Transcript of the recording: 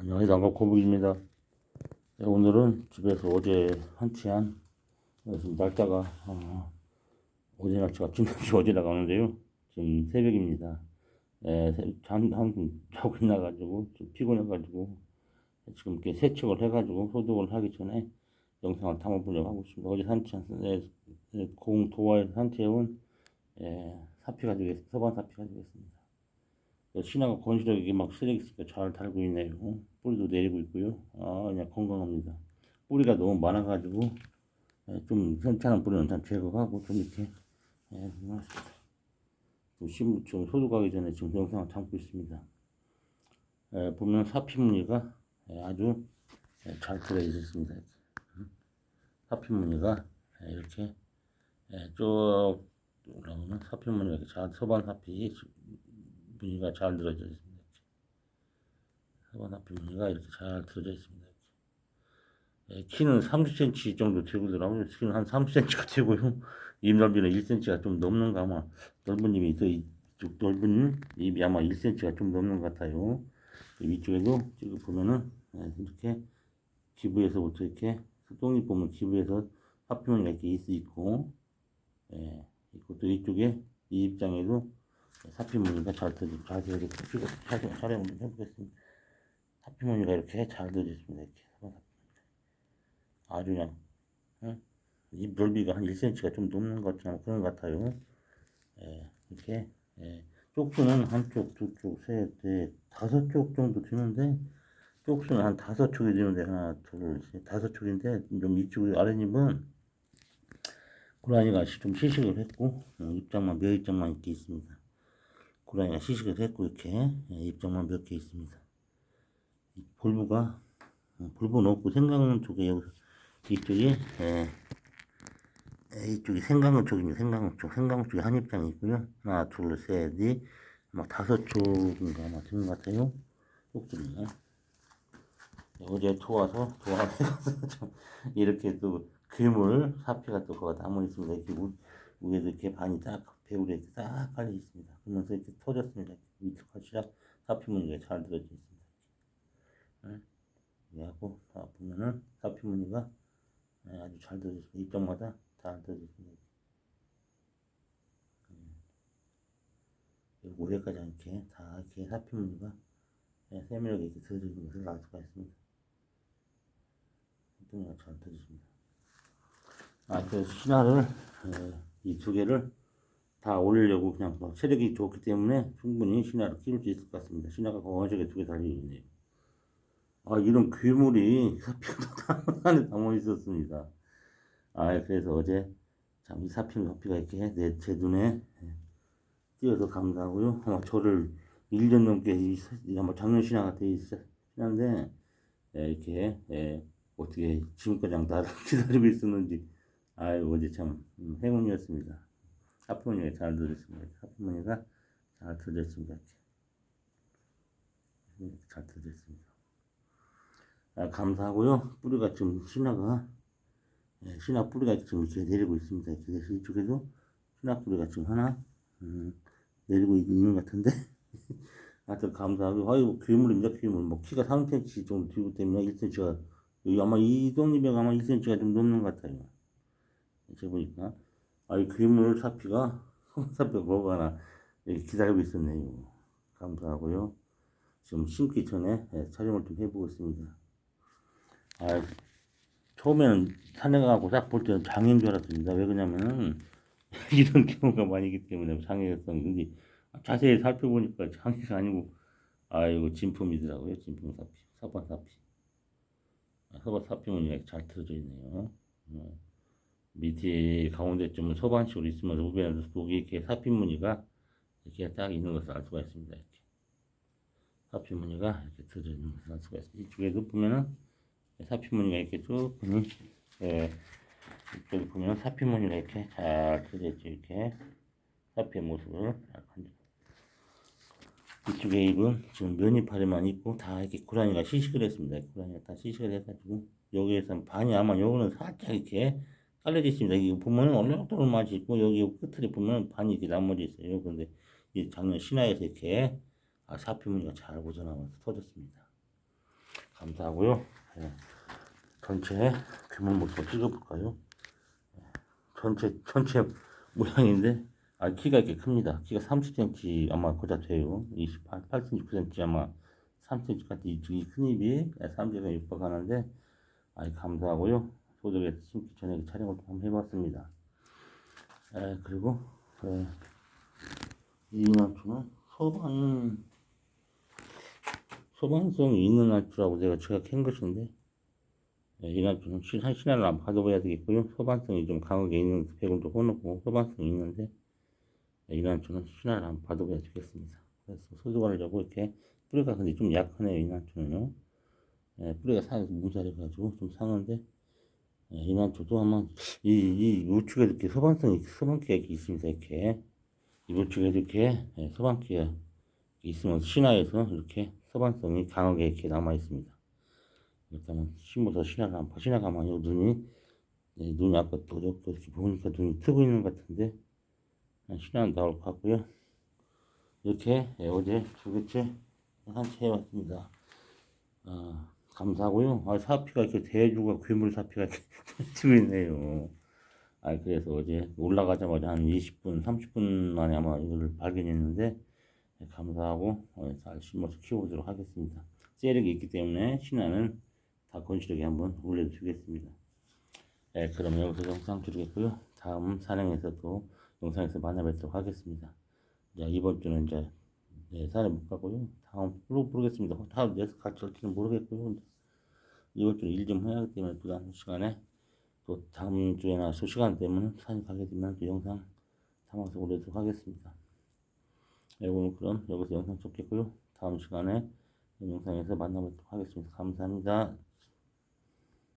안녕하세요. 남과 고북입니다. 네, 오늘은 집에서 어제 한치한 지금 날짜가 어, 어제 날짜가 지난주 어제 나가는데요. 지금 새벽입니다. 예, 새- 잠, 한, 자고 있나가지고 좀 피곤해가지고 지금 이렇게 세척을 해가지고 소독을 하기 전에 영상을 담아보려고 하고 있습니다. 어제 산치한 예, 예, 공 도화에 산채운 예, 사피 가지고 있- 서반 사피 가지고 있습니다. 신화가 건실하게 막 쓰레기 있으니까 잘 달고 있네요. 뿌리도 내리고 있고요. 아, 그냥 건강합니다. 뿌리가 너무 많아가지고 예, 좀 괜찮은 뿌리는 다 제거하고 좀 이렇게 예, 심, 좀 소독하기 전에 지금 영상을 담고 있습니다. 예, 보면 사피무늬가 예, 아주 예, 잘. 음. 사피무늬가 예, 이렇게 예, 쭉 올라오면 사피무늬가 이렇게 잘 서반 사피 무늬가 잘 들어져 있습니다. 사반 사피 무늬가 이렇게 잘 들어져 있습니다. 예, 키는 30cm 정도 되고더라고요. 키는 한 30cm가 되고요. 입 넓이는 1cm가 좀 넘는가 아마 넓은 입이 더 이쪽 넓은 입이 아마 1cm가 좀 넘는 것 같아요. 이 위쪽에도 지금 보면은 예, 이렇게 기부에서부터 이렇게 똥이 보면 기부에서 화피무늬가 이렇게 있, 있고 예, 있고 또 이쪽에 이 입장에도 사피무늬가 잘 들어 잘 촬영 한번 해보겠습니다. 사피무늬가 이렇게 잘 들어있습니다. 이렇게 아주 그냥 응? 입 넓이가 한 1cm가 좀 넘는 것 같지만 그런 것 같아요. 예, 이렇게 예, 쪽수는 한쪽, 두 쪽, 셋, 넷, 다섯 쪽 정도 되는데 쪽수는 한 다섯 쪽이 되는데 하나, 둘, 셋, 다섯 쪽인데 좀 이쪽 아랫입은 고라니가 시- 좀 시식을 했고 어, 입장만 몇 입장만 이렇게 있습니다. 고라니가 시식을 했고 이렇게 예, 입장만 몇 개 있습니다. 이 볼부가 어, 볼부는 없고 생강문 쪽에 여기 이쪽이 예, 예, 이쪽이 생강문 쪽입니다. 생강문 쪽 생강문 쪽에 한 입장이 있고요. 하나 둘셋넷 막 다섯 쪽인가 아마 되는 것 같아요. 쪽들이 어제 도와서 도와서 이렇게 또 그물 사피가 또 거가 남아 있습니다. 이렇게 우, 위에도 이렇게 반이 딱 배우에 이렇게 딱 깔려 있습니다. 그러면서 이렇게 터졌습니다. 다 사피무늬가 잘 들어져 있습니다. 네. 이하고 다 보면은 사피무늬가 네, 아주 잘 들어져 있습니다. 이쪽마다 잘 들어져 있습니다. 음. 모래까지 이렇게 다 이렇게 사피무늬가 네, 세밀하게 이렇게 들어져 있는 것을 알 수가 있습니다. 뚱이가 잘 들어있습니다. 아, 그래서 신화를 이 두 개를 다 올리려고 그냥 뭐 체력이 좋기 때문에 충분히 신화를 키울 수 있을 것 같습니다. 신화가 건강하게 두개 달려있네요. 아, 이런 괴물이 사피가 안에 담아 있었습니다. 아, 그래서 어제 참 이 사피 사피가 이렇게 내 제 눈에 띄어서 감사하고요. 아마 저를 1년 넘게 이, 이 아마 작년 신화가 돼 신화인데 예, 이렇게 예, 어떻게 지금까지 나를 기다리고 있었는지 아유 어제 참 음, 행운이었습니다. 하프머니가 잘 들었습니다. 하프머니가 잘. 이렇게. 잘 들었습니다. 아, 감사하고요. 뿌리가 좀 신화가 예, 신화 뿌리가 지금 이렇게 내리고 있습니다. 그래서 이쪽에도 신화 뿌리가 지금 하나 음, 내리고 있는 것 같은데 하여튼 감사하고 아유 괴물입니다 괴물 뭐 키가 3cm 정도 되고 때문에 1cm가 여기 아마 이 독립이가 아마 1cm가 좀 넘는 것 같아요 제가 보니까 아이 괴물 사피가 사피가 뭐가 하나 여기 기다리고 있었네요. 감사하고요. 지금 심기 전에 예, 촬영을 좀 해보고 있습니다. 아 처음에는 산에 가고 딱 볼 때는 장애인 줄 알았습니다. 왜 그러냐면은 이런 경우가 많이 있기 때문에 장애성 근데 자세히 살펴보니까 장애가 아니고 아이고 진품이더라고요. 진품 사피 사반 사피 아, 서반 사피무늬가 잘 틀어져 있네요. 어. 밑에 가운데 쯤은 서반식으로 있으면서 우변에도 속에 이렇게 사피무늬가 이렇게 딱 있는 것을 알 수가 있습니다 이렇게. 사피무늬가 이렇게 틀어져 있는 것을 알 수가 있습니다. 이쪽에도 보면은 사피무늬가 이렇게 쭉 보니 예, 이쪽에 보면 사피무늬가 이렇게 잘 틀어져 있죠 이렇게. 사피의 모습을 약간 이쪽에 입은 지금 면이파리만 있고 다 이렇게 고라니가 시식을 했습니다. 고라니가 다 시식을 해가지고 여기에서 반이 아마 요거는 살짝 이렇게 깔려져 있습니다. 이거 보면은 얼렁뚱 맛이 있고 여기 끝에 보면 반이 이렇게 나머지 있어요. 그런데 이 작년 신화에서 이렇게 아, 사피무늬가 잘 우러나와서 터졌습니다. 감사하고요. 예, 전체 규모 모습 찍어볼까요? 예, 전체 전체 모양인데 아 키가 이렇게 큽니다. 키가 30cm 아마 고자 돼요. 28, 8cm, 9cm 아마 3cm까지 이, 이큰 입이 3cm가 육박하는데 아 감사하고요. 소독에 심기 전에 촬영을 한번 해봤습니다. 예, 그리고 예, 이 난초는 소반 소방성이 있는 난초라고 제가 캔 것인데 예, 이 난초는 시- 한 신화를 안 받아봐야 되겠고요. 소방성이 좀 강하게 있는 백운도 해놓고 소방성이 있는데 예, 이 난초는 신화를 안 받아봐야 되겠습니다. 그래서 소독하려고 이렇게 뿌리가 근데 좀 약하네요. 이 난초는요. 예, 뿌리가 상해서 뭉살해가지고 좀 상한데 예, 이 난초도 아마 이, 이 우측에 이렇게 소방성이 소방기가 이렇게 있습니다. 이렇게 이 우측에 이렇게 예, 소방기가 있으면 신화에서 이렇게 소방성이 강하게 이렇게 남아 있습니다. 일단은 신화를 안 봐. 신화가 많이 눈이 네, 눈이 아까 또 이렇게 이렇게 보니까 눈이 트고 있는 것 같은데 아, 신화는 나올 것 같고요. 이렇게 예, 어제 두 개째 한채 해왔습니다. 아, 감사하고요. 아, 사피가 이렇게 대주가 괴물 사피가 이렇게 있네요. 아, 그래서 어제 올라가자마자 한 20분, 30분 만에 아마 이걸 발견했는데 네, 감사하고 어, 잘 심어서 키워보도록 하겠습니다. 세력이 있기 때문에 신화는 다 건실하게 한번 올려주겠습니다. 네, 그럼 여기서 영상 줄이겠고요. 다음 산행에서 또 영상에서 만나뵙도록 하겠습니다. 자, 이번 주는 이제 네, 산에 못 가고요. 다음 모르, 모르겠습니다. 다음 내서 같이 올지는 모르겠고요. 이번 주는 일 좀 해야 하기 때문에 또 다음 시간에 또 다음 주에나 수 시간 되면 산에 가게 되면 또 영상 담아서 올리도록 하겠습니다. 네, 오늘 그럼 여기서 영상 접겠고요. 다음 시간에 영상에서 만나뵙도록 하겠습니다. 감사합니다.